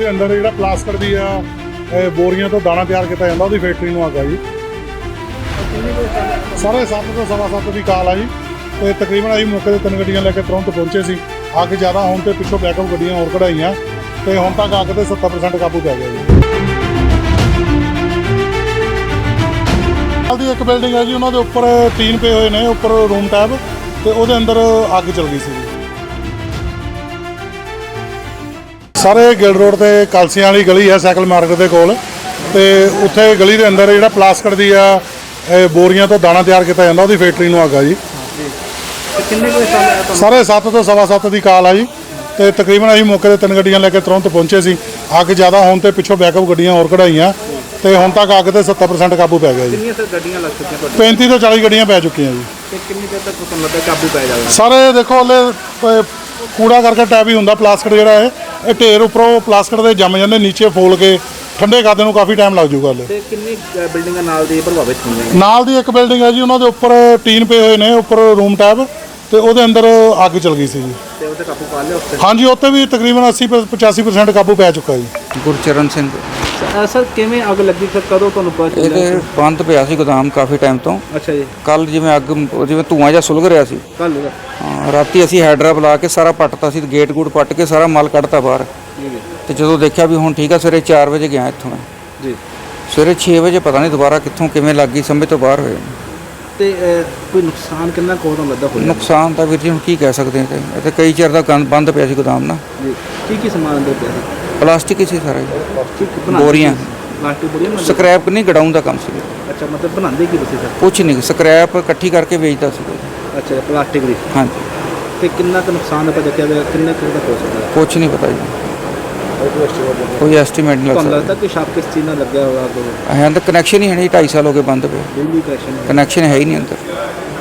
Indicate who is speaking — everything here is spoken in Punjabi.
Speaker 1: ਦੇ ਅੰਦਰ ਜਿਹੜਾ ਪਲਾਸਟਿਕ ਦੀ ਆ ਬੋਰੀਆਂ ਤੋਂ ਦਾਣਾ ਤਿਆਰ ਕੀਤਾ ਜਾਂਦਾ, ਉਹਦੀ ਫੈਕਟਰੀ ਨੂੰ ਅੱਗ ਆ ਜੀ। ਸਾਰੇ ਸੱਤ ਤੋਂ ਸਵਾ ਸੱਤ ਦੀ ਕਾਲ ਆ ਜੀ। ਤੇ ਤਕਰੀਬਨ ਅਸੀਂ ਮੌਕੇ ਤੇ ਤਿੰਨ ਗੱਡੀਆਂ ਲੈ ਕੇ ਤੁਰੰਤ ਪਹੁੰਚੇ ਸੀ। ਅੱਗ ਜ਼ਿਆਦਾ ਹੋਣ ਤੇ ਪਿੱਛੋਂ ਬੈਕਅਪ ਗੱਡੀਆਂ ਹੋਰ ਕਢਾਈਆਂ। ਤੇ ਹੁਣ ਤੱਕ ਅੱਗ ਤੇ 70% ਕਾਬੂ ਪੈ ਗਿਆ ਜੀ। ਦੀ ਇੱਕ ਬਿਲਡਿੰਗ ਹੈ ਜੀ, ਉਹਨਾਂ ਦੇ ਉੱਪਰ ਟੀਨ ਪਏ ਹੋਏ ਨੇ, ਉੱਪਰ ਰੂਮ ਟੈਬ ਤੇ ਉਹਦੇ ਅੰਦਰ ਅੱਗ ਚੱਲ ਗਈ ਸੀ ਸਾਰੇ ਗਿਲ ਰੋਡ ਤੇ ਕਲਸੀਆਂ ਵਾਲੀ ਗਲੀ ਹੈ ਸਾਈਕਲ ਮਾਰਕੀਟ ਦੇ ਕੋਲ ਤੇ ਉੱਥੇ ਗਲੀ ਦੇ ਅੰਦਰ ਜਿਹੜਾ ਪਲਾਸਟਿਕ ਦੀ ਆ ਇਹ ਬੋਰੀਆਂ ਤੋਂ ਦਾਣਾ ਤਿਆਰ ਕੀਤਾ ਜਾਂਦਾ ਉਹਦੀ ਫੈਕਟਰੀ ਨੂੰ ਅੱਗ ਆ ਜੀ।
Speaker 2: ਕਿੰਨੇ ਕੋਈ
Speaker 1: ਸਾਰੇ 7 ਤੋਂ ਸਵਾ ਸੱਤ ਦੀ ਕਾਲ ਆ ਜੀ। ਤੇ ਤਕਰੀਬਨ ਅਸੀਂ ਮੌਕੇ ਤੇ ਤਿੰਨ ਗੱਡੀਆਂ ਲੈ ਕੇ ਤੁਰੰਤ ਪਹੁੰਚੇ ਸੀ। ਅੱਗ ਜ਼ਿਆਦਾ ਹੋਣ ਤੇ ਪਿੱਛੋਂ ਬੈਕਅਪ ਗੱਡੀਆਂ ਹੋਰ ਕਢਾਈਆਂ ਤੇ ਹੁਣ ਤੱਕ ਅੱਗ ਤੇ 70% ਕਾਬੂ ਪੈ ਗਿਆ ਜੀ।
Speaker 2: ਕਿੰਨੀਆਂ ਸਰ ਗੱਡੀਆਂ ਲੱਗ ਚੁੱਕੀਆਂ ਤੁਹਾਡੇ?
Speaker 1: 35 ਤੋਂ 40 ਗੱਡੀਆਂ ਪੈ ਚੁੱਕੀਆਂ ਜੀ।
Speaker 2: ਤੇ ਕਿੰਨੀ ਦੇਰ ਤੱਕ ਤੁਹਾਨੂੰ ਲੱਗਦਾ ਕਾਬੂ ਪੈ ਜਾਵੇਗਾ?
Speaker 1: ਸਾਰੇ ਦੇਖੋ ਹਲੇ ਕੂੜਾ ਕਰਕੇ ਟੈਪ ਹੀ ਹੁੰਦਾ ਪਲਾਸਟਿਕ ਜਿਹੜਾ ਹੈ ਇਹ ਢੇਰ ਉੱਪਰੋਂ ਪਲਾਸਟਿਕ ਦੇ ਜੰਮ ਜਾਂਦੇ ਨੀਚੇ ਫੋਲ ਕੇ ਠੰਡੇ ਕਰਦੇ ਨੂੰ ਕਾਫੀ ਟਾਈਮ ਲੱਗ ਜਾਊਗਾ ਹਲੇ।
Speaker 2: ਤੇ ਕਿੰਨੀ ਅ, ਬਿਲਡਿੰਗਾਂ ਨਾਲ ਦੀ ਪ੍ਰਭਾਵਿਤ ਹੋਈਆਂ ਨੇ?
Speaker 1: ਨਾਲ ਦੀ ਇੱਕ ਬਿਲਡਿੰਗ ਹੈ ਜੀ ਉਹਨਾਂ ਦੇ ਉੱਪਰ ਟੀਨ ਪਏ ਹੋਏ ਨੇ ਉੱਪਰ ਰੂਮ ਟੈਬ ਤੇ ਉਹਦੇ ਅੰਦਰ ਅੱਗ ਚੱਲ ਗਈ ਸੀ ਜੀ।
Speaker 2: ਤੇ ਉਹਦੇ ਕਾਬੂ ਪਾ ਲਿਆ ਉੱਤੇ
Speaker 1: ਹਾਂਜੀ ਉੱਤੇ ਵੀ ਤਕਰੀਬਨ 80 ਪ- 85% ਕਾਬੂ ਪੈ ਚੁੱਕਾ ਜੀ।
Speaker 3: ਗੁਰਚਰਨ ਸਿੰਘ।
Speaker 2: ਸਰ ਕਿਵੇਂ ਅੱਗ ਲੱਗੀ? ਸਰ ਕਦੋਂ ਤੁਹਾਨੂੰ ਪਤਾ
Speaker 3: ਇਹਦੇ ਬੰਦ ਪਿਆ ਸੀ ਗੋਦਾਮ ਕਾਫੀ ਟਾਈਮ ਤੋਂ।
Speaker 2: ਅੱਛਾ ਜੀ।
Speaker 3: ਕੱਲ ਜਿਵੇਂ ਅੱਗ ਜਿਵੇਂ ਧੂਆਂ ਜਿਹਾ ਸੁਲਗ ਰਿਹਾ ਸੀ।
Speaker 2: ਕੱਲ
Speaker 3: ਹਾਂ, ਰਾਤੀ ਅਸੀਂ ਹੈਡਰਾ ਬੁਲਾ ਕੇ ਸਾਰਾ ਪੱਟਤਾ ਸੀ ਗੇਟ ਗੂਟ ਪੱਟ ਕੇ ਸਾਰਾ ਮਾਲ ਕੱਢਤਾ ਬਾਹਰ। ਤੇ ਜਦੋਂ ਦੇਖਿਆ ਵੀ ਹੁਣ ਠੀਕ ਆ ਸਵੇਰੇ 4 ਵਜੇ ਗਿਆ ਇੱਥੋਂ ਮੈਂ।
Speaker 2: ਜੀ।
Speaker 3: ਸਵੇਰੇ 6 ਵਜੇ ਪਤਾ ਨਹੀਂ ਦੁਬਾਰਾ ਕਿੱਥੋਂ ਕਿਵੇਂ ਲੱਗ ਗਈ ਸਮਝ ਤੋਂ ਬਾਹਰ ਹੋਏ।
Speaker 2: ਤੇ ਕੋਈ ਨੁਕਸਾਨ ਕਿੰਨਾ ਕੁ ਤੁਹਾਨੂੰ ਲੱਗਦਾ ਹੋਇਆ?
Speaker 3: ਨੁਕਸਾਨ ਤਾਂ ਵੀਰ ਜੀ ਹੁਣ ਕੀ ਕਹਿ ਸਕਦੇ ਹਾਂ ਇਹ ਤੇ ਕਈ ਚਿਰ ਦਾ ਬੰਦ ਪਿਆ ਸੀ ਗੋਦਾਮ ਨਾ।
Speaker 2: ਜੀ। ਕੀ ਕੀ ਸਮਾਨ ਅੰਦਰ ਪਿਆ ਸੀ?
Speaker 3: ਪਲਾਸਟਿਕ ਹੀ ਸੀ ਸਾਰਾ ਜੀ। ਬੋਰੀਆਂ।
Speaker 2: ਪਲਾਸਟਿਕ ਬੋਰੀਆਂ ਬਣਾਉਂਦੇ?
Speaker 3: ਸਕ੍ਰੈਪ ਨਹੀਂ ਗਡਾਊਨ ਦਾ ਕੰਮ ਸੀ
Speaker 2: ਅੱਛਾ ਮਤਲਬ ਬਣਾਉਂਦੇ ਕੀ ਤੁਸੀਂ ਸਰ
Speaker 3: ਕੁਛ ਨਹੀਂ ਸਕ੍ਰੈਪ ਇਕੱਠੀ ਕਰਕੇ ਵੇਚਦਾ ਸੀ
Speaker 2: ਅੱਛਾ ਪਲਾਸਟਿਕ ਦੀ।
Speaker 3: ਹਾਂਜੀ।
Speaker 2: ਤੇ ਕਿੰਨਾ ਕੁ ਨੁਕਸਾਨ ਆਪਾਂ ਦੇਖਿਆ ਗਿਆ ਕਿੰਨੇ ਕੁ ਦਾ ਹੋ ਸਕਦਾ? ਹੈ?
Speaker 3: ਕੁਛ ਨਹੀਂ ਪਤਾ ਜੀ। ਕੋਈ ਐਸਟੀਮੇਟ ਨਹੀਂ ਲੱਗ
Speaker 2: ਤੁਹਾਨੂੰ
Speaker 3: ਸਕਦਾ।
Speaker 2: ਲੱਗਦਾ ਕਿ ਸ਼ਾਪ ਕਿਸ ਚੀਜ਼ ਨਾਲ ਲੱਗਿਆ ਹੋਗਾ ਅੱਗ?
Speaker 3: ਹੈ ਤਾਂ ਕਨੈਕਸ਼ਨ ਹੀ ਹੈ ਨਹੀਂ 2.5 ਸਾਲ ਹੋ ਗਏ ਬੰਦ ਪਏ।
Speaker 2: ਬਿਜਲੀ ਕਨੈਕਸ਼ਨ
Speaker 3: ਕਨੈਕਸ਼ਨ ਹੈ ਹੀ ਨਹੀਂ ਅੰਦਰ।